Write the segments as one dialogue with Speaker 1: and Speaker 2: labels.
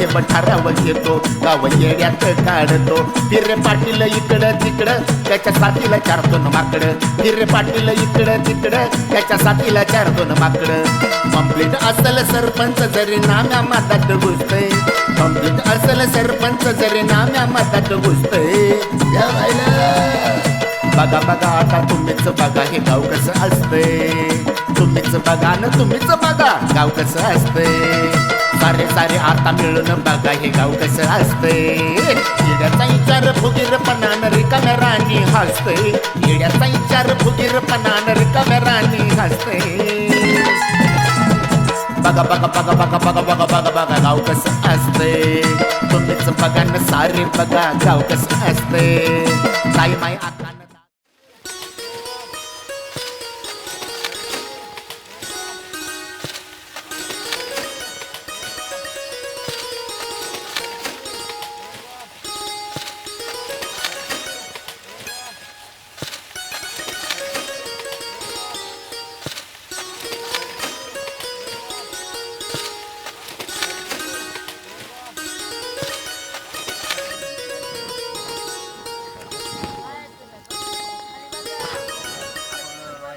Speaker 1: भाऊसाहेब पठारावर घेतो गाव येड्यात काढतो. फिरे पाटील इकडं तिकडं त्याच्या साथीला चार दोन माकड. फिरे पाटील इकडं तिकडं त्याच्या साथीला चार दोन माकड. कंप्लीट असल सरपंच जरी नाम्या मातात घुसतय. कंप्लीट असल सरपंच जरी नाम्या मातात घुसतय. बघा बघा आता तुम्हीच बघा हे गाव कसं असतंय. तुम्हीच बघा न तुम्हीच बघा गाव कसं असतंय. सारे सारे आता मिळून बघा हे गाव कसं असते येड्याचा विचार फुगीरपणानं रिकाम्या राणी हसते येड्याचा विचार फुगीरपणानं रिकाम्या राणी हसते बघा बघा बघा बघा बघा बघा बघा बघा गाव कसं असते तुम्हीच बघा सारे बघा गाव कसं असते ताई माय आता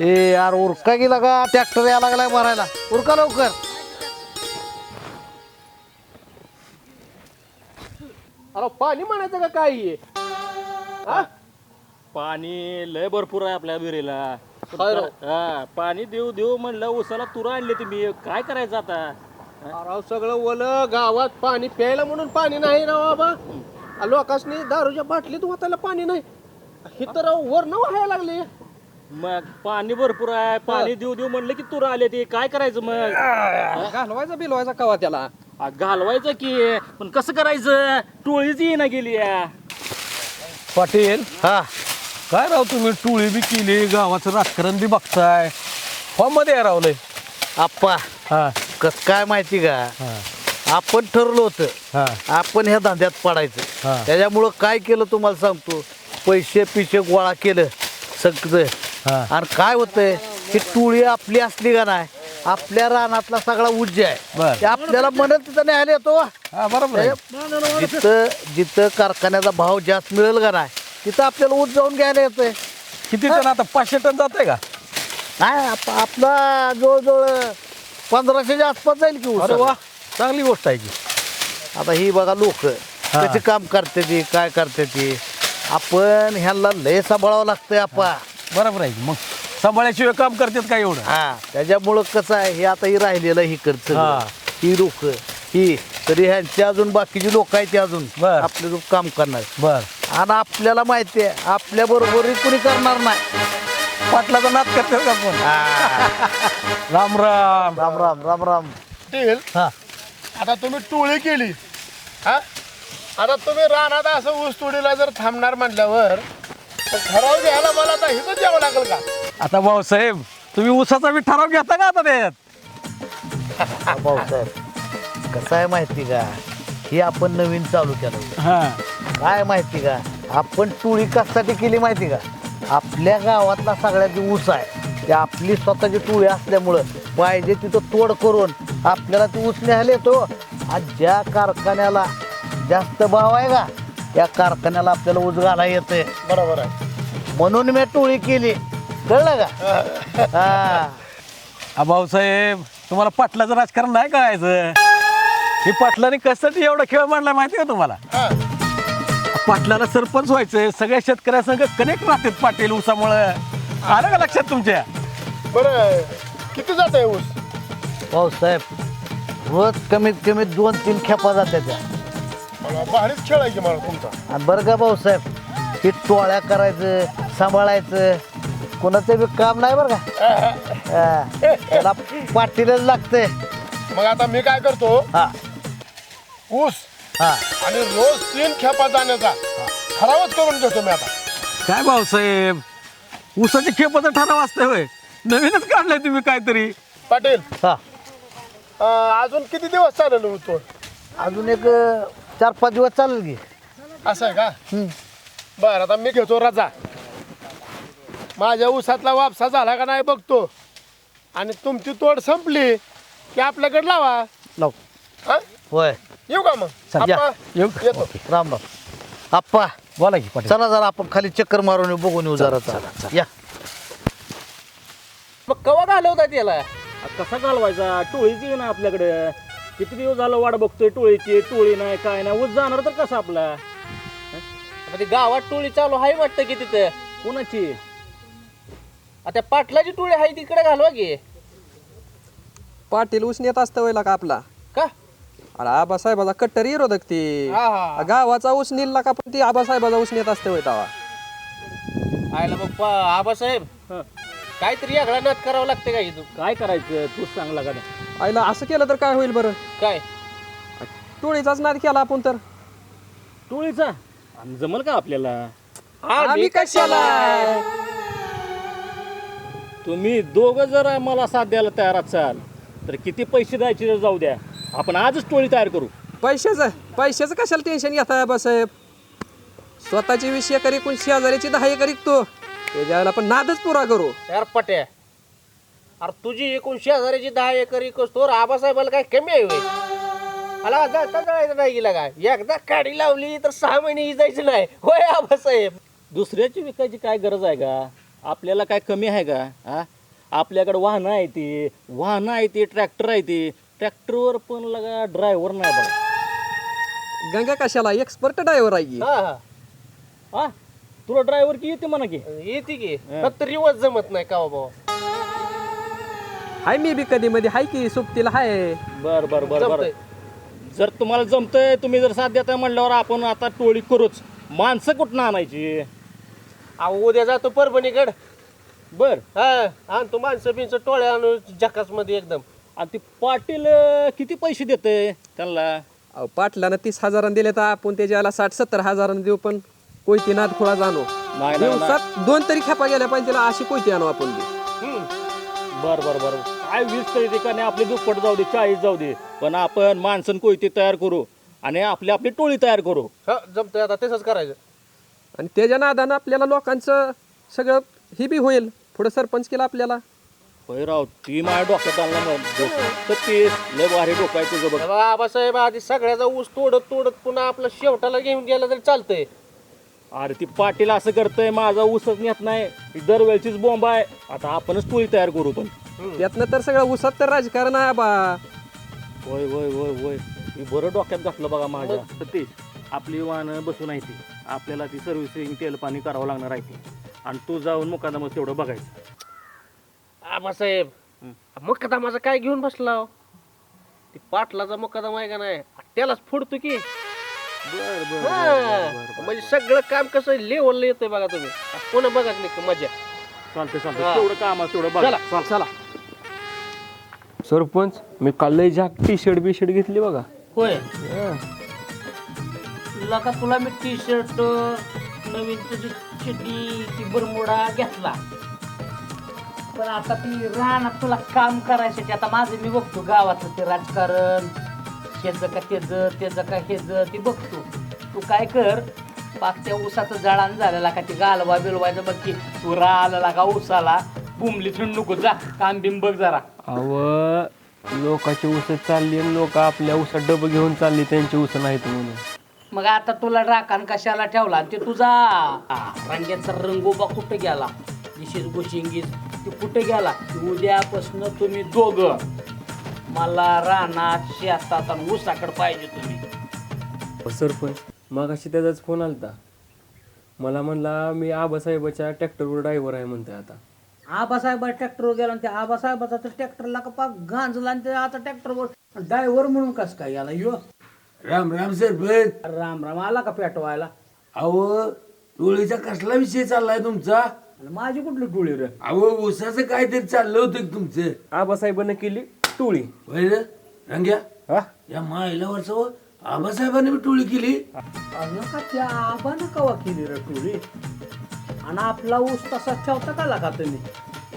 Speaker 2: ए यार उरका गेला का? ट्रॅक्टर यायला लागलाय मारायला. उरका लवकर.
Speaker 3: अरे पाणी म्हणायचं का काही
Speaker 4: पाणी लय भरपूर आहे आपल्या विहिरीला.
Speaker 3: काय राव?
Speaker 4: हा पाणी देऊ देऊ म्हणलं उसाला तुरा आणली तुम्ही. काय करायचं आता?
Speaker 3: अरे सगळं ओल गावात पाणी प्यायला म्हणून पाणी नाही राव बाबा. लोकांनी दारूच्या बाटलीत वाचायला पाणी नाही. हे तर वर न व्हायला लागले.
Speaker 4: मग पाणी भरपूर आहे पाणी देऊ देऊ म्हणलं की तुरा आले ते. काय करायचं मग?
Speaker 3: घालवायचा बिलवायचा कवा त्याला?
Speaker 4: आ, घालवायचं की? पण कसं करायचं? टोळीच येईना गेली या.
Speaker 5: पाटील
Speaker 2: हा.
Speaker 5: काय राव तुम्ही टोळी बी केली गावाचं राजकारण बी बघताय? फॉर्ममध्ये आहे रावलंय
Speaker 2: आप्पा
Speaker 5: हा.
Speaker 2: कस काय माहिती का?
Speaker 5: हा.
Speaker 2: आपण ठरलो होतं.
Speaker 5: हा.
Speaker 2: आपण ह्या धंद्यात
Speaker 5: हा.
Speaker 2: पडायचं त्याच्यामुळं काय केलं तुम्हाला सांगतो? पैसे पिशे गोळा केलं. सगळं.
Speaker 5: हा.
Speaker 2: आणि काय होतंय? ही टोळी आपली असली का नाही? आपल्या रानातला सगळा उज्ज आहे. ते आपल्याला म्हणत तिथं न्यायला येतो
Speaker 5: हा. बरोबर
Speaker 2: जिथं जिथं कारखान्याचा भाव जास्त मिळेल का नाही तिथं आपल्याला ऊस जाऊन घ्यायला येतंय.
Speaker 5: किती टन आता? पाचशे टन जात आहे का?
Speaker 2: नाही आप- आपला जवळजवळ पंधराशेच्या आसपास जाईल की ऊस.
Speaker 5: अरे वा चांगली गोष्ट आहे की.
Speaker 2: आता ही बघा लोक कशी काम करते ती काय करते ती. आपण ह्यांना लय सांभाळावं लागतंय आपा.
Speaker 5: बरोबर आहे मग सांभाळल्याशिवाय काम करतात का एवढं?
Speaker 2: हा त्याच्यामुळं कसं आहे हे आता ही राहिलेलं ही करत
Speaker 5: हा.
Speaker 2: ही लोक ही तरी ह्यांची अजून बाकीची लोक आहेत ती अजून.
Speaker 5: बर.
Speaker 2: आपले लोक काम करणार.
Speaker 5: बर.
Speaker 2: आणि आपल्याला माहिती आहे आपल्या बरोबर कुणी करणार नाही.
Speaker 5: पाटलाचा नाद करतात का पण
Speaker 2: हा.
Speaker 5: राम राम.
Speaker 2: राम राम राम राम.
Speaker 3: पाटील
Speaker 5: हा.
Speaker 3: आता तुम्ही टोळी केली हा? आता तुम्ही रानात असं ऊस तोडीला जर थांबणार म्हटल्यावर ठराव घ्यायला मला आता हिथंच यावं लागेल का?
Speaker 5: आता भाऊसाहेब तुम्ही उसाचा बी ठराव घेता का आता त्यात
Speaker 2: हा, भाऊसाहेब कसं आहे माहिती का? हे आपण नवीन चालू केलं.
Speaker 5: हा.
Speaker 2: काय माहिती का? आपण टोळी कशासाठी केली माहिती का? आपल्या गावातला सगळ्यात ऊस आहे ते आपली स्वतःची टोळी असल्यामुळं पाहिजे तिथं तोड करून आपल्याला ती ऊस न्यायला येतो. आणि ज्या कारखान्याला जास्त भाव आहे का त्या कारखान्याला आपल्याला ऊस घाला येतंय.
Speaker 3: बरोबर आहे.
Speaker 2: म्हणून मी टोळी केली. कळलं का? हा.
Speaker 5: हा भाऊसाहेब तुम्हाला पाटलाचं राजकारण नाही कळायचं हे पाटलाने कशासाठी एवढा खेळ मांडला माहिती का तुम्हाला. पाटलाला सरपंच व्हायचंय सगळ्या शेतकऱ्यांसंग कनेक्ट राहतात पाटील ऊसामुळं आलं का लक्षात तुमच्या?
Speaker 3: बरं किती जात आहे ऊस?
Speaker 2: भाऊसाहेब रोज कमीत कमी दोन तीन खेपा जाते त्या.
Speaker 3: मला भारीच खेळ आहे की मला तुमचा.
Speaker 2: आणि बरं का भाऊसाहेब? हे टोळ्या करायचं सांभाळायचं. कोणाचं बी काम नाही बरं का. हा. त्याला पाटीलच लागतंय.
Speaker 3: मग आता मी काय करतो?
Speaker 2: हा.
Speaker 3: ऊस
Speaker 2: हा.
Speaker 3: आणि रोज तीन खेपा जाण्याचा ठरावच करून घेतो मी आता.
Speaker 5: काय भाऊसाहेब? ऊसाची खेपाचा ठराव असतंय होय. नवीनच काढलंय तुम्ही काहीतरी.
Speaker 3: पाटील
Speaker 2: हा.
Speaker 3: अं, अजून किती दिवस चालेल ऊस तोड?
Speaker 2: अजून एक अं, चार पाच दिवस चालेल की.
Speaker 3: असं आहे का? बरं आता मी घेतो रजा. माझ्या ऊसातला वापसा झाला का नाही बघतो. आणि तुमची तोड संपली की आपल्याकडे लावा.
Speaker 2: लाव.
Speaker 3: हा?
Speaker 2: होय.
Speaker 3: येऊ का मग?
Speaker 2: चल, या.
Speaker 3: आप्पा,
Speaker 5: येऊ.
Speaker 3: येतो.
Speaker 2: राम राम. आप्पा
Speaker 5: बोला की पाटील.
Speaker 2: चला जरा आपण खाली चक्कर मारून येऊ, बघून येऊ जरा या.
Speaker 4: मग कवा घालवता त्याला? कसा घालवायचा? टोळीची आहे ना आपल्याकडे. किती दिवस झालं वाट बघतोय टोळीची टोळी नाही काय नाही. उच जाणार तर कसा आपला?
Speaker 6: म्हणजे गावात टोळी चालू आहे वाटतं की तिथं.
Speaker 4: कोणाची?
Speaker 6: आता पाटलाची टोळी आहे तिकडे घालवा की.
Speaker 7: पाटील उसनेत असतं वयला का आपला.
Speaker 6: का?
Speaker 7: अरे आबासाहेबाचा कट्टर विरोधक ती?
Speaker 6: हा, हा.
Speaker 7: गावाचा ऊस नेला का पण ती आबासाहेबाचा ऊस नेत असतं वय तवा.
Speaker 6: आयला मग पा- आबासाहेब. काहीतरी आगळा नाद करावं लागते का इथं
Speaker 4: काय करायचं तूच चांगला का
Speaker 7: आईला असं केलं तर काय होईल बरं?
Speaker 6: काय?
Speaker 7: टोळीचाच नाद केला आपण तर.
Speaker 4: टोळीचा? आणि जमल का आपल्याला?
Speaker 7: आम्ही कशाला?
Speaker 4: तुम्ही दोघं जर मला साथ द्यायला तयार असाल तर किती पैसे द्यायचे जाऊ द्या. आपण आजच टोळी तयार करू.
Speaker 7: पैशाचं पैशाचं कशाला टेन्शन घेताय आबासाहेब स्वतःची वीस एकर एकूण शेजारीची दहा एकर विकतो. त्याच्याला आपण नादच पुरा करू.
Speaker 6: यार पट्या. अरे तुझी एकोणशे हजाराची दहा एकर एकच तो आबासाहेबाला काय कमी आहे होय? मला जाता जायचं नाही गेला काय? एकदा काडी लावली तर सहा महिने जायचं नाही. होय आबासाहेब?
Speaker 4: दुसऱ्याची विकायची काय गरज आहे का? आपल्याला काय कमी आहे का? हा? आपल्याकडे वाहनं आहे ती. वाहनं आहे ती ट्रॅक्टर आहे ती. ट्रॅक्टरवर पण लगा ड्रायव्हर नाही बघा.
Speaker 7: गंगा कशाला? एक्सपर्ट ड्रायव्हर आहे की.
Speaker 6: हा हा.
Speaker 4: हा? तुला ड्रायव्हर की येते म्हणा की?
Speaker 6: येते की. फक्त रिवर्स जमत नाही का बाबा
Speaker 7: हाय मी बी कधी मध्ये. हाय की सुप्तीला? हाय.
Speaker 4: बर बर बर बर.
Speaker 6: जमतंय.
Speaker 4: जर तुम्हाला जमतंय तुम्ही जर साथ देताय म्हणल्यावर आपण आता टोळी करूच. माणसं कुठनं आणायची?
Speaker 6: अहो उद्या जातो परभणीकड.
Speaker 4: बर.
Speaker 6: हा आणि तू माणसं बिनचं टोळ्या आणू जकासमध्ये एकदम.
Speaker 4: आणि ते पाटील अं, किती पैसे देते त्यांना?
Speaker 7: अहो, पाटलानं तीस हजारांनी दिले तर आपण त्याच्याला साठ सत्तर हजारांनी देऊ पण कोयती नाद खुळा जाणू
Speaker 4: नाही, नाही, नाही.
Speaker 7: दिवसात दोन तरी खेपा गेल्या पाहिजे त्याला अशी कोयती आणू आपण बी.
Speaker 4: बर बर बर. काय वीस तरी ठिकाणी आपली दुप्पट जाऊ दे चाळीस जाऊ दे. पण आपण माणसं कोयते तयार करू आणि आपली आपली टोळी तयार करू.
Speaker 6: हा जमतंय आता तसंच करायचं.
Speaker 7: आणि त्याच्या नादानं आपल्याला लोकांचं सगळं ही बी होईल. पुढे सरपंच केला आपल्याला.
Speaker 4: होय राव ती माझ्या डोक्यात आणला मग तर लय भारी डोकं आहे तुझं बघ.
Speaker 6: आबासाहेब आधी सगळ्याचा ऊस तोडत तोडत पुन्हा आपलं शेवटाला घेऊन गेलं तरी चालतंय.
Speaker 4: अरे ती पाटील असं करतंय माझा ऊसच नेत नाही. ही दरवेळचीच बॉम्ब आहे. आता आपणच टोळी तयार करू पण.
Speaker 7: त्यातनं तर सगळं उसात तर राजकारण आहे बा
Speaker 4: होय होय होय होय. मी बरं डोक्यात घातलं बघा माझ्या. सतीश. आपली वाहनं बसून आहे ती. आपल्याला ती सर्व्हिसिंग तेल पाणी करावं लागणार आहे ती. आणि तू जाऊन मुकादमच तेवढं बघायचं.
Speaker 6: आबासाहेब मुक्कादामाचा काय घेऊन बसला हो? ती पाटलाचा मुक्कादाम आहे का नाही? त्यालाच फोडतो की. हा. म्हणजे सगळं काम कसं लेवलला येतंय बघा तुम्ही. पुन्हा बघा नाही मजा.
Speaker 4: चालतं
Speaker 6: हा.
Speaker 4: चालतं तेवढं काम आहे तेवढं बघा.
Speaker 6: चला. चला.
Speaker 8: सरपंच मी काल लय झाक टी शर्ट बी शर्ट घेतली बघा.
Speaker 6: होय. लका तुला मी टी शर्ट नवीन तुझी चिड्डी ती बरमुडा घेतला. पण आता ती राहणार तुला काम करायसाठी आता माझं मी बघतो गावातलं ते राजकारण हेच का तेज तेज का हेज ते बघतो. तू काय कर पाकच्या उसाचं जळान झालेला का ती गालवा बिलवायचं बघ की तू राहिला का ऊसाला बुमली थंड नको जा काम बिम बघ जरा.
Speaker 8: अव लोकाची उस चालली आणि लोक आपल्या उसात डबं घेऊन चालली त्यांची उस नाहीत म्हणून.
Speaker 6: मग आता तुला राखण कशाला ठेवला? ते तुझा रंग्याचा रंगोबा कुठे गेला? दिशीस गोशिंगीस ते कुठे गेला? उद्यापासून तुम्ही दोघं मला रानात शेतात आणि ऊसाकडे पाहिजे तुम्ही.
Speaker 8: अहो, सरपंच मग अशी त्याचाच फोन आलता. मला म्हणला मी आबासाहेबाच्या ट्रॅक्टरवर ड्रायव्हर आहे म्हणतोय आता.
Speaker 9: आबासाहेब ट्रॅक्टरवर गेला आणि त्या आबासाहेबाचा तर ट्रॅक्टरला का पाक गांजला आणि ते आता ट्रॅक्टरवर ड्रायव्हर म्हणून कस काय याला यो?
Speaker 10: राम राम सरपंच.
Speaker 9: राम राम आला का पेटवायला?
Speaker 10: अहो टोळीचा कसला विषय चाललाय तुमचा?
Speaker 9: आणि माझी कुठली टोळी रे?
Speaker 10: अहो ऊसाचं काहीतरी चाललं होतं की तुमचं?
Speaker 8: आबासाहेबानं केली टोळी.
Speaker 10: होय रे रंग्या
Speaker 8: हा?
Speaker 10: या माईला वर्ष आबासाहेबांनी बी टोळी केली?
Speaker 9: का त्या आबानं कवा केली रे टोळी? आणि आपला ऊस तसा ठेवता का लागा तुम्ही?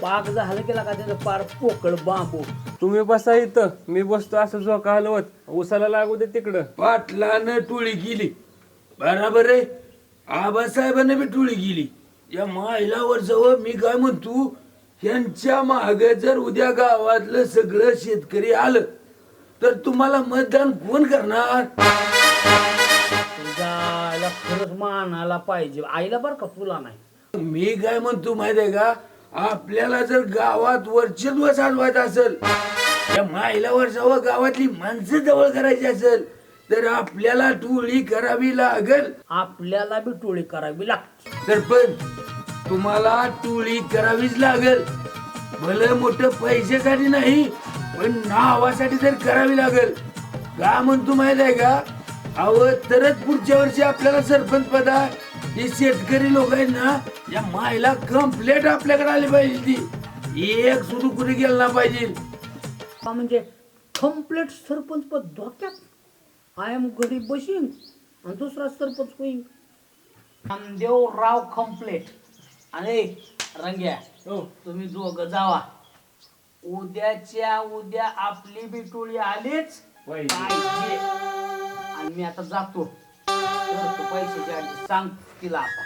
Speaker 9: पाक झालं केला का त्याचं पार पोकळ बांबू.
Speaker 8: तुम्ही बसा इथं. मी बसतो असं झोका हलवत उसाला लागू दे तिकडं.
Speaker 10: पाटलानं टोळी केली. बराबर आहे. आबासाहेबांनी बी टोळी केली. या माईला वर्ष मी काय म्हणतो यांच्या मागे जर उद्या गावातलं सगळं शेतकरी आलं तर तुम्हाला मतदान कोण करणार?
Speaker 9: तुझ्या आईला खरंच मानायला पाहिजे. आईला बरं का तुला नाही?
Speaker 10: मी काय म्हणतो माहिती आहे का? आपल्याला जर गावात वर्चस्व साधवायचं असेल त्या माईला वर्षावर गावातली माणसं जवळ करायची असेल तर आपल्याला टोळी करावी लागेल.
Speaker 9: आपल्याला बी टोळी करावी लागते.
Speaker 10: सरपंच तुम्हाला टोळी करावीच लागेल. भलं मोठं पैशासाठी नाही पण नावासाठी तर करावी लागेल. का म्हणतो माहीत आहे का? अव तरच पुढच्या वर्षी आपल्याला सरपंच पदा हे शेतकरी लोक आहेत ना या मायला कम्प्लेट आपल्याकडे आली पाहिजे ती. एक सुरू कुठे गेलं ना पाहिजे.
Speaker 9: का म्हणजे कंप्लीट सरपंच पद धोक्यात. आय एम घरी बसीन आणि दुसरा सरपंच होईन. नामदेव राव कम्प्लेट आणि रंग्या तुम्ही दोघं जावा. उद्याच्या उद्या आपली बी टोळी आलीच पाहिजे. आणि मी आता जातो. करतो पैशाची आधी सांग तिला आता.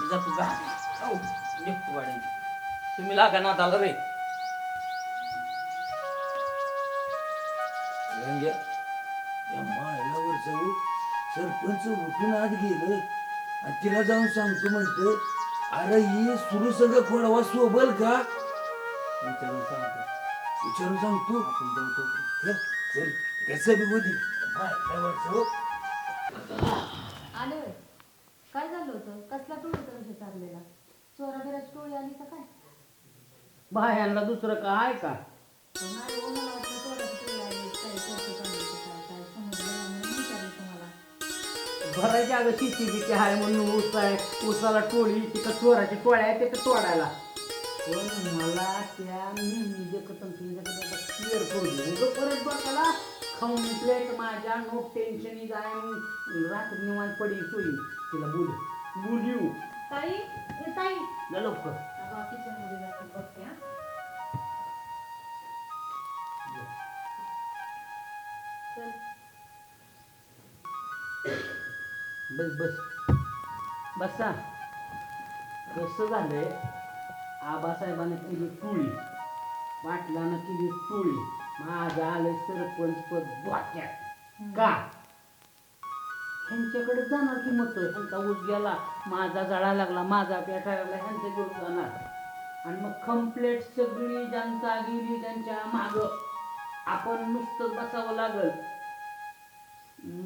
Speaker 9: मी जातो घरात. हो, निघतो गाडी तुम्ही लागा ना झालं रे.
Speaker 10: रंग्या, या मायलावर जाऊ. सरपंच उठून आत गेलं. आणि तिला जाऊन सांगतो म्हणतो अरे ही सुरू सगळं खोडवा सोबल का? विचारून सांगतो. विचारून सांगतो. आपण चल, चल. कसं बी होती मायलावर जाऊ.
Speaker 11: आले होय. काय झालं होतं कसला टोळीचा विषय चाललेला चोरा बिराची टोळी आली का काय
Speaker 9: बायांना दुसरं काय का
Speaker 11: नाही हो, मला वाटलं चोराची टोळी आली काय चोरटी चालली का काय काय समजलं नाही म्हणून विचारलं तुम्हाला
Speaker 9: भरायच्या अगं शेती बिती आहे म्हणून ऊस आहे ऊसाला टोळी तिथं चोराची टोळ्या आहे तिथं तोडायला पण मला त्या नेहमी देखत क्लिअर करू दे उगं परत बघायला खाऊन प्लेट माझ्या नो टेन्शन रात्री निवांत पडी सोयी तिला बोल. बोल
Speaker 11: ताई ए ताई.
Speaker 9: जा लवकर.
Speaker 11: किचनमध्ये जाते बघते हा. चल.
Speaker 9: बस बस. बसा कसं झालंय? आबासाहेबांनी केली टोळी पाटलानं केली टोळी माझं आलं सरपंच पद डोक्यात का? ह्यांच्याकडे जाणार की मत? ह्यांचा ऊस गेला माझा जळा लागला माझा पेटा लागला ह्यांचं घेऊन जाणार. आणि मग कम्प्लेट सगळी जनता गेली त्यांच्या माग. आपण नुसतं बसावं लागल.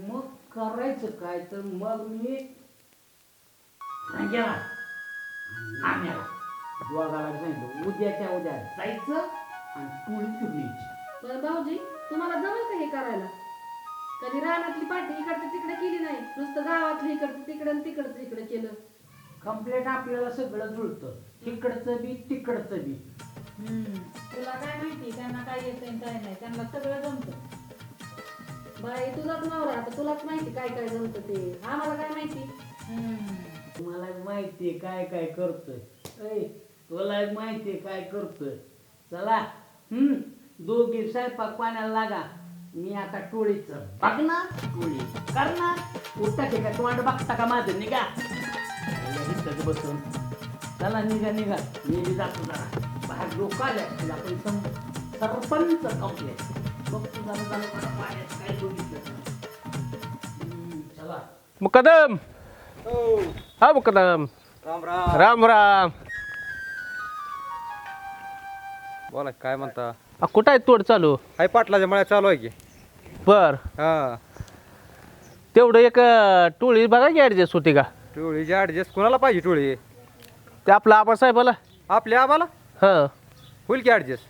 Speaker 9: मग करायचं काय तर मग मी गेला आम्याला दोघाला सांगितलं उद्याच्या उद्या जायचं आणि टोळी फिरलीची
Speaker 11: बरं भाऊजी तुम्हाला जमल का हे करायला? कधी रानातली पाठी इकडचं तिकडे केली नाही नुसतं गावातली इकडचं तिकडं आणि तिकडचं इकडे केलं.
Speaker 9: कम्प्लेट आपल्याला सगळं जुळतं. इकडचं बी तिकडचं बी.
Speaker 11: तुला काय माहिती त्यांना काय येतं आणि काय नाही त्यांना सगळं जमतं. बाई तुझाच नवरा आता तुलाच माहिती काय काय जमतं ते. आम्हाला काय माहिती? हम्म.
Speaker 9: मला माहितीये काय काय करतोय. ऐ तुला एक माहितीये काय करतोय. चला. हम्म. दोघी स्वयंपाक पाण्याला लागा. मी आता टोळीच बघणार टोळी करणार. उठता ते का तोंड बघता का माझं? निघा. इथं बसून? चला निघा निघा. मी बी जातो जरा. बाहेर लोक आले असतील आपण सं सरपंच कंप्लेट बघतो जरा जरा मला पाण्यात काय बघितलं का. हम्म, चला.
Speaker 12: मुकदम. हा मुकदम.
Speaker 13: राम राम
Speaker 12: राम. राम.
Speaker 13: बोला काय म्हणता?
Speaker 12: कुठं आहे तोड चालू?
Speaker 13: हाय पाटलाच्या मळ्यात चालू आहे की.
Speaker 12: बर.
Speaker 13: हा.
Speaker 12: तेवढं एक अं, टोळी बघा की ॲडजस्ट होती का?
Speaker 13: टोळीची ऍडजस्ट कोणाला पाहिजे टोळी?
Speaker 12: ते आपलं आबासाहेबाला
Speaker 13: आपल्या आम्हाला
Speaker 12: हां.
Speaker 13: होईल की ऍडजस्ट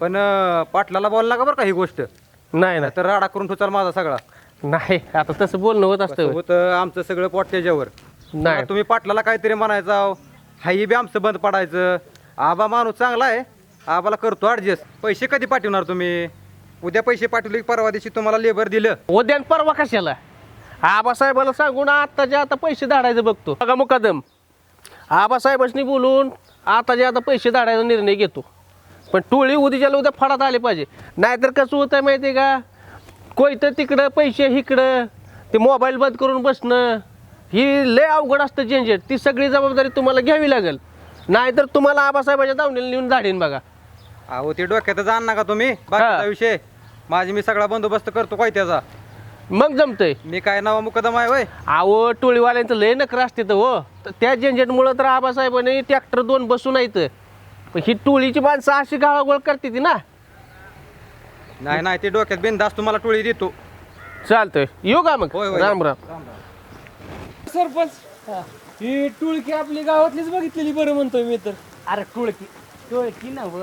Speaker 13: पण अं, पाटलाला बोलला का बरं का ही गोष्ट?
Speaker 12: नाही ना
Speaker 13: तर राडा करून ठेवचाल माझा सगळा.
Speaker 12: नाही आता तसं बोलणं होत असतं.
Speaker 13: होतं आमचं सगळं पोट त्याच्यावर.
Speaker 12: नाही.
Speaker 13: तुम्ही पाटलाला काहीतरी म्हणायचं हाई बी आमचं बंद पडायचं. आबा माणूस चांगला आहे. आबाला करतो ऍडजस्ट पैसे कधी पाठवणार तुम्ही? उद्या पैसे पाठवले की परवा दिवशी तुम्हाला लेबर दिलं.
Speaker 12: उद्या न परवा कशाला? आबासाहेबाला सांगून आत्ताच्या आता पैसे धाडायचं बघतो. बघा मुकादम. आबासाहेबांनी बोलून आताच्या आता पैसे धाडायचा निर्णय घेतो. पण टोळी उद्याच्याला उद्या फडात आले पाहिजे. नाहीतर कसं होतं आहे माहिती आहे का? कोयतं तिकडं पैसे इकडं ते मोबाईल बंद करून बसणं ही लय अवघड असतं झंझट ती सगळी जबाबदारी तुम्हाला घ्यावी लागेल. नाहीतर तुम्हाला आबासाहेबाच्या दावणीला नेऊन धाडीन बघा.
Speaker 13: अहो ते डोक्यातच आण नका तुम्ही. बाकीचा. विषय. माझी मी सगळा बंदोबस्त करतो काय त्याचा?
Speaker 12: मग जमतंय.
Speaker 13: मी काय नावा मुकदम आहे वय
Speaker 12: अहो टोळीवाल्यांचं लय नखर असते तर हो. तर त्या झंझटमुळं तर आबासाहेबांनी ट्रॅक्टर दोन बसून आहेत पण ही टोळीची माणसं अशी गाळागोळ करते ती ना.
Speaker 13: नाही नाही ते डोक्यात बिंदास तुम्हाला टोळी देतो.
Speaker 12: चालतंय. येऊ का मग?
Speaker 13: होय, होय.
Speaker 12: राम राम.
Speaker 5: सरपंच ही टुळकी आपली गावातलीच बघितलेली बरं म्हणतोय मी तर.
Speaker 9: अरे टोळकी. टोळकी नव?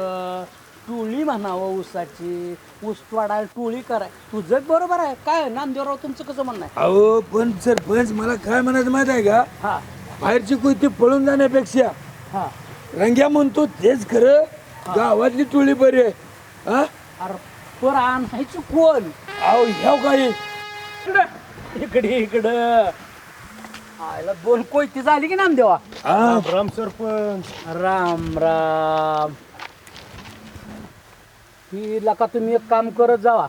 Speaker 9: टोळी म्हणावं ऊसाची. ऊस तोडाय टोळी कराय. तुझं बरोबर आहे. काय नामदेवराव तुमचं कसं म्हणणं आहे?
Speaker 10: अहो पण सरपंच मला काय म्हणायचं माहीत आहे का?
Speaker 9: हा.
Speaker 10: बाहेरची कोणती पळून जाण्यापेक्षा
Speaker 9: हा.
Speaker 10: रंग्या म्हणतो तेच खरं. गावातली टोळी बरी आहे. हा?
Speaker 9: अरे पर आणायचं कोण?
Speaker 10: अहो ह्या काही
Speaker 9: इकडे इकडं. आयला दोन कोयती झाली की नामदेवा?
Speaker 10: हा
Speaker 5: राम सरपंच.
Speaker 9: राम राम. ही लका तुम्ही एक काम करत जावा?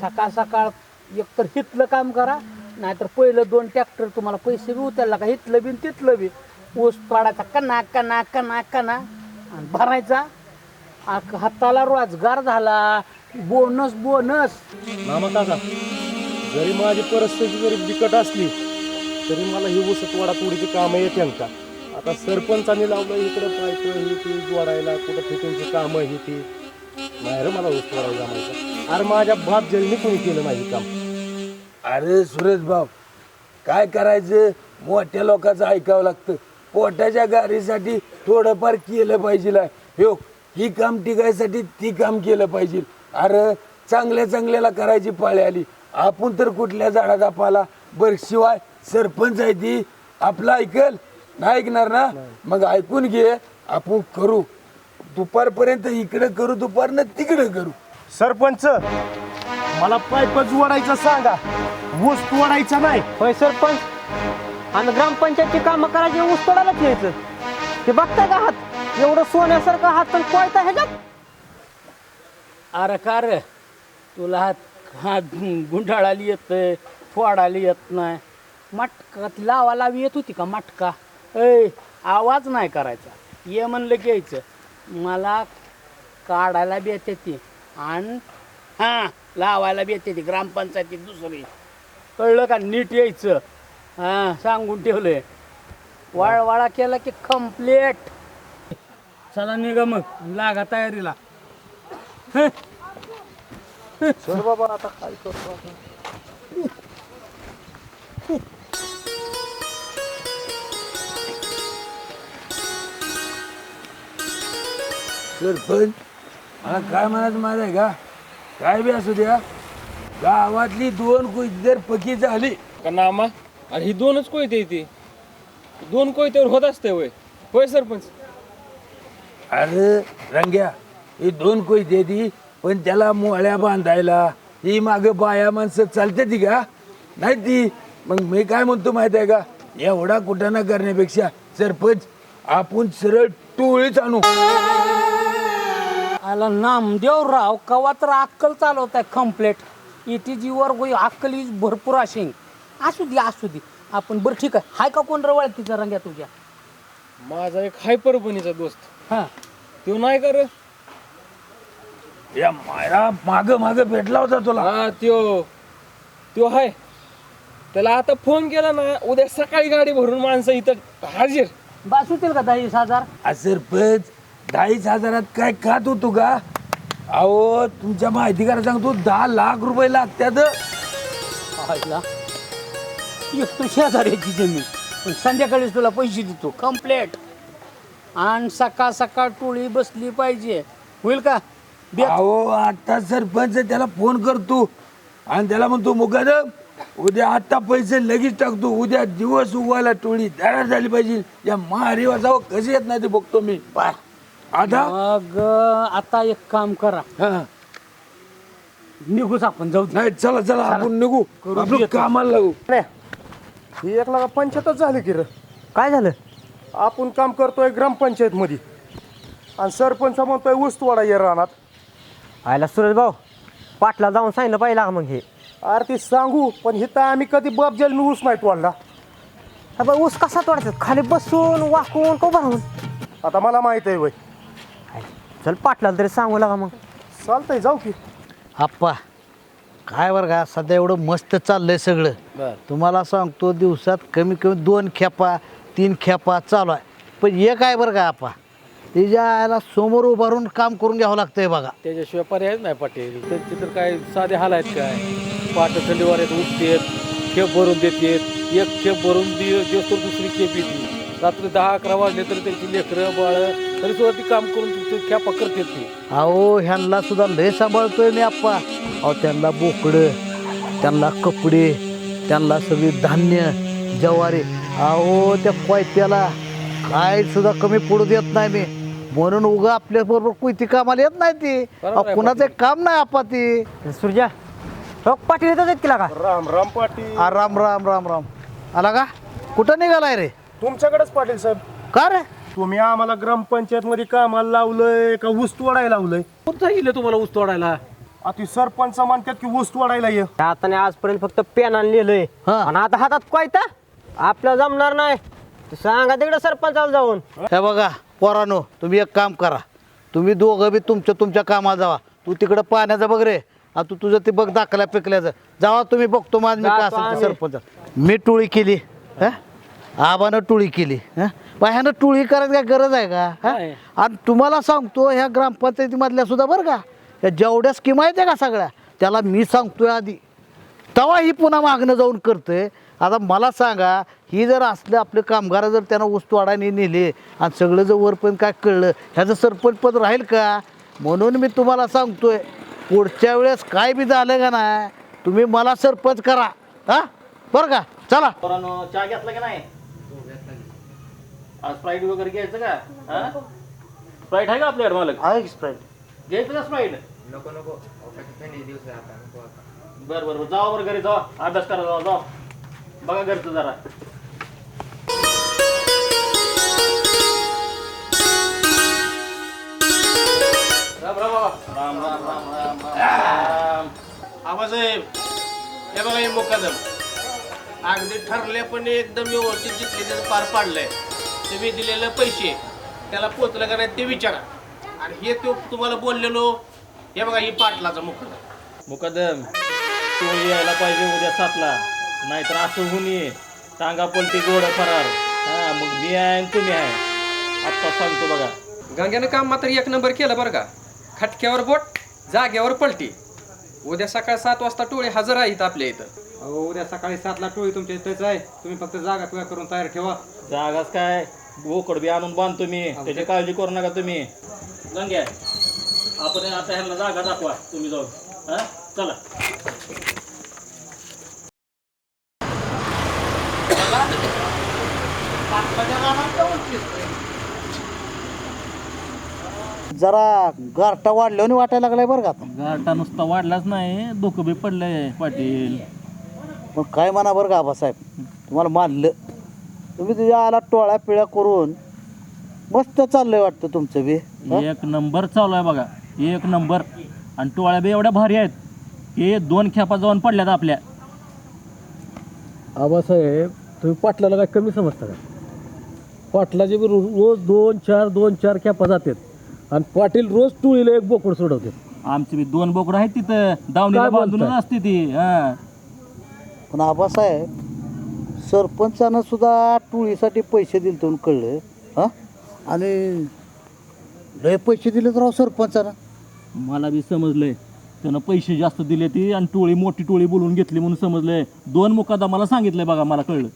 Speaker 9: सकाळ सकाळ एक तर हितलं काम करा नाहीतर पहिलं दोन ट्रॅक्टर तुम्हाला पैसे बी उतरला का? हितलं बी तिथलं बी. ऊस तोडायचा कना कना कना कना आणि भरायचा. आक- हाताला रोजगार झाला. Bonus bonus.
Speaker 5: मामा काका जरी माझी परिस्थिती जरी बिकट असली तरी मला ही उसतवाडा तुडीची कामं येते का? आता सरपंचाने लावलं इकडं पायपं ही ती जोडायला कुठं फिटिंगची कामं ही ती. नाही रे मला ऊस जमायचं. अरे माझ्या बाप जरीने कोणी केलं नाही हे काम.
Speaker 10: अरे सुरेश भाऊ काय करायचं? मोठ्या लोकांचं ऐकावं लागतं. पोटाच्या गाडीसाठी थोडंफार केलं पाहिजे हो ही काम टिकायसाठी ती काम केलं पाहिजे. अरे चांगल्या चांगल्याला करायची पाळी आली. आपण तर कुठल्या झाडाचा पाला? बरं शिवाय सरपंच आहे ती आपलं ऐकल? नाही ऐकणार ना? मग ऐकून घे आपण करू. दुपारपर्यंत इकडे करू दुपारनं तिकडे करू.
Speaker 3: सरपंच मला पाईप जोडायचं सांगा. ऊस तोडायचा नाही.
Speaker 12: होय सरपंच. आणि ग्रामपंचायतची कामं करायची ऊस तोडायलाच यायचं. ते बघताय का हात? एवढं सोन्यासारखं हात पण कोयता ह्याच्यात?
Speaker 9: अरे का रे? तुला हात हात गुंडाळाला येतंय फोडायला येत नाही. मटका लावा लावी येत होती का मटका? ऐ आवाज नाही करायचा. ये म्हणलं की यायचं मला काढायला बी येते ती. आणि. हां लावायला बी येते ती ग्रामपंचायतीत दुसरी. कळलं का नीट यायचं? हां सांगून ठेवलंय. वाळवाळा केला की कम्प्लेट चला निघा मग लागा तयारीला.
Speaker 10: सरपंच मला काय म्हणायचं माहिती आहे का? काय बी असू द्या गावातली दोन कोई जर पकी झाली.
Speaker 5: का नामा अरे ही दोनच कोयते ती. दोन कोयत्यावर होत असते होय. होय सरपंच?
Speaker 10: अरे रंग्या ही दोन कोई ती पण त्याला मोळ्या बांधायला ही माग बाया माणसं चालते ती का? नाही ती. मग मी काय म्हणतो माहिती आहे का? एवढा कुठाना करण्यापेक्षा सरपंच आपण सरळ टोळीच आणू.
Speaker 9: आला नामदेव राव कवा तर अक्कल चालवत आहे कम्प्लेट इथे जीवर गोई अक्कल इज भरपूर असेल असू दे असू दे. आपण बरं ठीक आहे. हाय का कोण रवळ तिचा रंग्या तुझ्या?
Speaker 5: माझा एक हाय परभणीचा दोस्त.
Speaker 9: हां.
Speaker 5: तो नाही कर
Speaker 10: या माया माग माग भेटला होता तुला.
Speaker 5: हा त्यो. त्यो हाय. त्याला आता फोन केला ना उद्या सकाळी गाडी भरून माणसं इथं हाजीर.
Speaker 9: बस होतील का दहा वीस हजार?
Speaker 10: आ, सरपंच दहाच हजारात काय खात होतो का? अहो तुमच्या माहिती करा सांगतो दहा लाख रुपये लागतात
Speaker 9: हायला एक तू शेजाऱ्याची जमीन. पण संध्याकाळीच तुला पैसे देतो. कम्प्लेट आणि सकाळ सकाळ टोळी बसली पाहिजे. होईल का? बे-
Speaker 10: अहो आता सरपंच त्याला फोन करतो. आणि त्याला म्हणतो मुकादम उद्या आता पैसे लगेच टाकतो. उद्या दिवस उगवायला टोळी तयार झाली पाहिजे. या महारिवा जावं कसे येत नाही ते बघतो मी. आता
Speaker 9: मग आता एक काम करा.
Speaker 10: हा.
Speaker 9: निघूच आपण जाऊ दे.
Speaker 10: नाही चला चला आपण निघू.
Speaker 9: करून
Speaker 10: आपलं
Speaker 9: घेतो.
Speaker 10: कामाला लागू.
Speaker 3: ही एक लागा पंचायतच झाली की र.
Speaker 12: काय झालं?
Speaker 3: आपण काम करतोय ग्रामपंचायत मध्ये आणि सरपंच म्हणतोय ऊस तोडा ये रानात.
Speaker 12: आयला सुरेश भाऊ पाटला जाऊन सांगितलं पाहिजे का मग हे.
Speaker 3: अरे ती सांगू पण हिथं आम्ही कधी बाप जेल ऊस नाही तोडला.
Speaker 12: अबे, ऊस कसा तोडायचा? खाली बसून वाकून को भरून
Speaker 3: आता मला माहीत आहे वय.
Speaker 12: चल पाटलाला तरी सांगू लागा मग.
Speaker 3: चालतंय जाऊ की.
Speaker 2: आप्पा काय बरं का सध्या एवढं मस्त चाललंय सगळं. तुम्हाला सांगतो दिवसात कमी कमी दोन खेपा तीन खेपा चालू आहे. पण एक आहे बरं का आप्पा तिच्या याला समोर उभारून काम करून घ्यावं लागतंय बघा.
Speaker 12: त्याच्याशिवाय पर्यायच नाही पाटील. त्यांचे तर काय साधे हाल आहेत काय? पाट थंडीवर येत उठतेत खेप भरून देतेत. एक खेप भरून दि- दिवस तर दुसरी खेप येते. रात्री दहा अकरा वाजले तरी त्यांची लेकरं बाळ तरी सुद्धा ती काम करून ते खेपा करतात ती
Speaker 2: अहो ह्यांना सुद्धा लय सांभाळतोय मी आप्पा. अहो त्यांना बोकडं त्यांना कपडे त्यांना सगळी धान्य ज्वारी. अहो त्या कोयत्याला काय सुद्धा कमी पडू देत नाही मी. म्हणून उगा आपल्या बरोबर कुयती कामाला येत नाही ती. अहो, कुणाचं काम नाही आपा ती.
Speaker 13: सुरजा हो पाटील येतात आहेत का?
Speaker 3: राम राम पाटील.
Speaker 2: आ, राम राम राम राम. आला का? कुठं निघालाय रे?
Speaker 3: तुमच्याकडेच पाटील साहेब.
Speaker 2: का रे?
Speaker 3: तुम्ही आम्हाला ग्रामपंचायत मध्ये कामाला लावलंय का ऊस तोडायला लावलंय?
Speaker 12: कोण सांगितलं तुम्हाला ऊस तोडायला?
Speaker 3: आता सरपंच म्हणतात की ऊस तोडायला ये.
Speaker 13: आता आजपर्यंत फक्त पेनाने लिहिलंय
Speaker 2: हा.
Speaker 13: आणि आता हातात कोयता? आपल्याला जमणार नाही. ते सांगा तिकडे सरपंचाला जाऊन.
Speaker 2: हे बघा पोरानो तुम्ही एक काम करा. तुम्ही दोघं बी तुमच्या तुमच्या कामाला जावा. तू तिकडं पाण्याचं बघ रे. आ तू तुझं ते बघ दाखल्या पिकल्याचं जावा तुम्ही बघतो माझ मी
Speaker 13: जातो
Speaker 2: असेल ते
Speaker 13: आम्ही.
Speaker 2: सरपंच. मी टोळी केली. हं? आबानं टोळी केली हं? बा ह्यानं टोळी करायची काय गरज आहे का हं?
Speaker 12: नाही.
Speaker 2: आणि तुम्हाला सांगतो ह्या ग्रामपंचायतीमधल्या सुद्धा बरं का या जेवढ्या स्कीम आहेत का सगळ्या त्याला मी सांगतोय आधी. तेव्हा ही पुन्हा मागणं जाऊन करते आता मला सांगा ही जर असलं आपले कामगार जर त्यांना ऊस तोडाने नेले आणि सगळं जर वरपर्यंत काय कळलं ह्याचं सरपंच पद राहील का? म्हणून मी तुम्हाला सांगतोय पुढच्या वेळेस काय बी झालं का नाही तुम्ही मला सरपंच करा. हा? बरं का? चला.
Speaker 4: पोरांनो चहा घेतला की नाही? आज स्प्राईट वगैरे घ्यायचं का? हा? स्प्राईट आहे का आपल्याकडे मालक?
Speaker 2: आहे स्प्राईट
Speaker 4: घ्यायचं का स्प्राईट नको नको. बरं बरं बरं. जावा बरं घरी जावा. अभ्यास करा जावा जावा. बघा घरचं जरा. राम राम बाबा. राम राम राम राम राम. राम
Speaker 12: आबासाहेब हे बघा हे मुकादम अगदी ठरल्यापणे एकदम व्यवस्थित जिथले त्याचं पार पाडलंय. तुम्ही दिलेले पैसे त्याला पोचलं का नाही ते विचारा. आणि हे तो तुम्हाला बोललेलो हे बघा ही पाटलाचा मुकादम.
Speaker 4: मुकदम. तू यायला पाहिजे उद्या सातला. नाहीतर असं होऊन ये. टांगा पलटी गोड फरार. हा मग मी आहे आणि तुम्ही आहे. आत्ता सांगतो बघा.
Speaker 7: गंग्यानं काम मात्र एक नंबर केलं बरं का. खटक्यावर बोट जाग्यावर पलटी. उद्या सकाळ सात वाजता टोळे हजर आहेत आपल्या इथं.
Speaker 13: अहो उद्या सकाळी सातला टोळी तुमच्या इथेच आहे. तुम्ही फक्त जागा तुया करून तयार ठेवा.
Speaker 4: जागाच काय? बोकड बी आणून बांधतो मी. त्याची काळजी करू नका तुम्ही. गंग्या आपण आता ह्यांना जागा दाखवा तुम्ही जाऊन. हा? चला.
Speaker 2: जरा गारटा वाढल्याने वाटायला लागलाय बरं का आता?
Speaker 4: गाठा नुसता वाढलाच नाही. धोकं बी पडलंय पाटील.
Speaker 2: पण काय म्हणा बरं का आबासाहेब? तुम्हाला मानलं. तुम्ही तुझ्या आला टोळ्या पिळ्या करून मस्त चाललंय वाटतं तुमचं बी हं?
Speaker 4: एक नंबर चालू आहे बघा. एक नंबर. आणि टोळ्या बी एवढ्या भारी आहेत की दोन खेपा जाऊन पडल्यात आपल्या.
Speaker 12: आबासाहेब तुम्ही पाटलाला काय कमी समजता का? पाटलाचे बी रो- रोज दोन चार दोन चार कॅपा जातात. आणि पाटील रोज टुळीला एक बोकड सोडवतात.
Speaker 4: आमची बी दोन बोकडं आहेत तिथं. दावणीला
Speaker 12: काय
Speaker 4: बांधून
Speaker 12: बोलताय?
Speaker 4: असते ती हा.
Speaker 2: पण आबासाहेब सरपंचानं सुद्धा टोळीसाठी पैसे दिले म्हणून कळलं. हां? आणि लय पैसे दिले तर राव सरपंचानं.
Speaker 4: मला बी समजलंय. त्यानं पैसे जास्त दिले ती आणि टोळी मोठी टोळी बोलून घेतली म्हणून समजलंय. दोन मुकादा मला सांगितलंय बघा मला कळलं.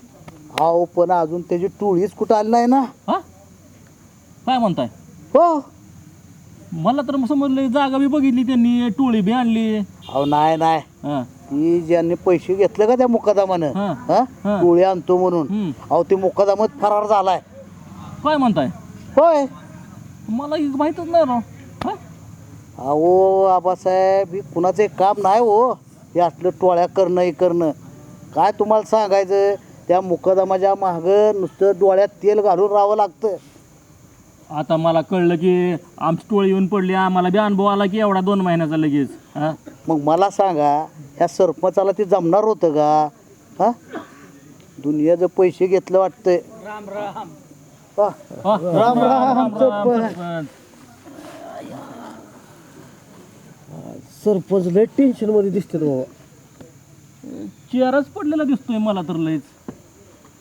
Speaker 2: अहो पण अजून त्याची टोळीच कुठं आली नाही ना?
Speaker 4: हा? काय म्हणताय?
Speaker 2: हो.
Speaker 4: मला तर समजलंय जागा बी बघितली त्यांनी टोळी बी आणली.
Speaker 2: अहो नाही नाही.
Speaker 4: हा.
Speaker 2: ती ज्यांनी पैसे घेतले का त्या मुकादामानं?
Speaker 4: हां.
Speaker 2: हा?
Speaker 4: हां.
Speaker 2: टोळी आणतो म्हणून.
Speaker 4: हम्म.
Speaker 2: अहो ते मुकादामत फरार झालाय.
Speaker 4: काय म्हणताय?
Speaker 2: होय.
Speaker 4: मला हे माहीतच नाही राव. हा?
Speaker 2: अहो आबासाहेब ही कुणाचं एक काम नाही हो. हे असलं टोळ्या करणं हे करणं. काय तुम्हाला सांगायचं? त्या मुकदमाच्या मागं नुसतं डोळ्यात तेल घालून राहावं लागतं.
Speaker 4: आता मला कळलं की आमची टोळी येऊन पडली. आम्हाला बी अनुभव आला की एवढा दोन महिन्याचा लगेच. हा?
Speaker 2: मग मला सांगा ह्या सरपंचाला ते जमणार होतं का? हा? दुनियाचं पैसे घेतलं वाटतंय.
Speaker 11: राम राम.
Speaker 2: हा.
Speaker 4: हा?
Speaker 2: राम राम सरपंच.
Speaker 4: सरपंच.
Speaker 12: सरपंच लय टेन्शनमध्ये दिसते बाबा.
Speaker 4: चेअरच पडलेला दिसतोय मला तर लयच.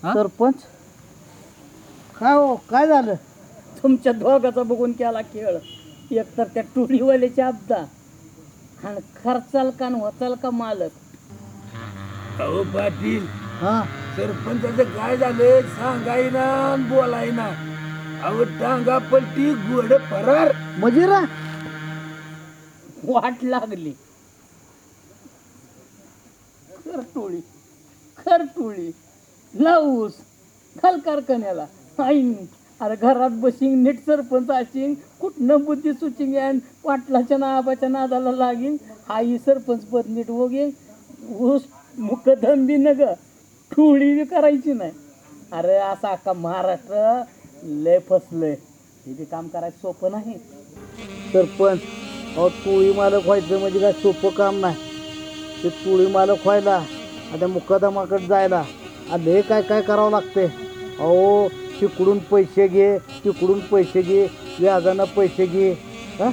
Speaker 2: सरपंच? काय हो? काय झालं?
Speaker 9: तुमच्या दोघाचा बघून केला खेळ. एकतर त्या टोळीवाल्याची आपदा आणि खर्चाल का होचाल का मालक.
Speaker 10: अहो पाटील.
Speaker 2: हा?
Speaker 10: सरपंचाचं काय झालं सांगाय ना बोलाय ना अहो टांगा पलटी गोड फरार.
Speaker 2: मजिरा
Speaker 9: वाट लागली. खर टोळी खर टोळी. लावूस घाल कारखान्याला आईन अरे घरात बसिंग नीट सरपंच असिंग कुठनं बुद्धी सुचिंग आणि पाटलाच्या नाबाच्या नादाला लागीन आई सरपंच पद नीट वगेन ऊस मुकदम बी नग टोळी बी करायची नाही. अरे असा अख्खा महाराष्ट्र लय फसलंय. हे बी काम करायचं सोपं नाही.
Speaker 2: सरपंच अहो टोळी मालक व्हायचं म्हणजे काय सोपं काम नाही. ते टोळी मालक व्हायला आता मुकदमाकडे जायला आणि हे काय काय करावं लागते अहो तिकडून पैसे घे तिकडून पैसे घे व्याजानं पैसे घे. हा?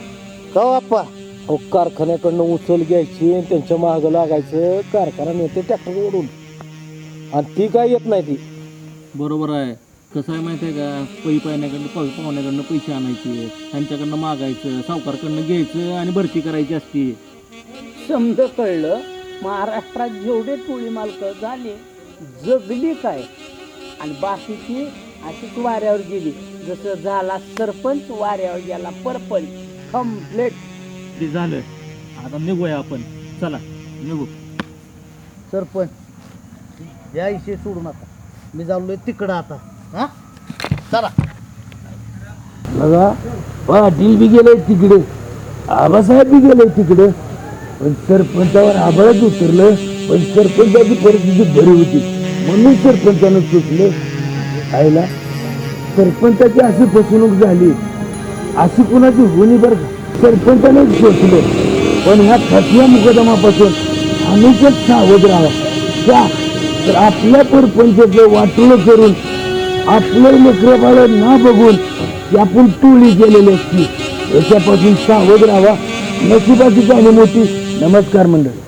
Speaker 2: का आप्पा
Speaker 12: अहो कारखान्याकडनं उचल घ्यायची आणि त्यांच्या मागं लागायचं कारखाना नेते ट्रॅक्टर ओढून. आणि ती काय येत नाही ती.
Speaker 4: बरोबर आहे. कसं आहे माहिती आहे का? पै पाण्याकडनं पै पाहुण्याकडनं पैसे आणायचे त्यांच्याकडनं मागायचं सावकारकडनं घ्यायचं आणि भरती करायची असती.
Speaker 9: समज कळलं महाराष्ट्रात जेवढे टोळी मालक झाले जगली काय? आणि बाकीची अशीच वाऱ्यावर गेली. जसं झाला सरपंच वाऱ्यावर गेला परपंच. कम्प्लेट
Speaker 4: ते झालं. आता निघूया आपण. चला निघू.
Speaker 2: सरपंच या इशे सोडू नका. मी चाललोय तिकडं आता. हा? चला.
Speaker 10: बघा पाटील बी गेले तिकडे. आबासाहेब बी गेले तिकडे. पण सरपंचावर आभाळच उतरलं. पण सरपंचाची परिस्थिती बरी होती. म्हणून सरपंचानं सुचलं आईला सरपंचाची अशी फसवणूक झाली. अशी कुणाची होणी बरं का सरपंचाने सोचलं पण ह्या फसव्या मुकदमापासून आम्हीच सावध राहा का? तर आपल्या परपंचाचं वाटलं करून आपलं लेकरं ना बघून की आपण टोळी केलेली असती. याच्यापासून सावध राहा नशिबाची गाणी मोठी नमस्कार मंडळ.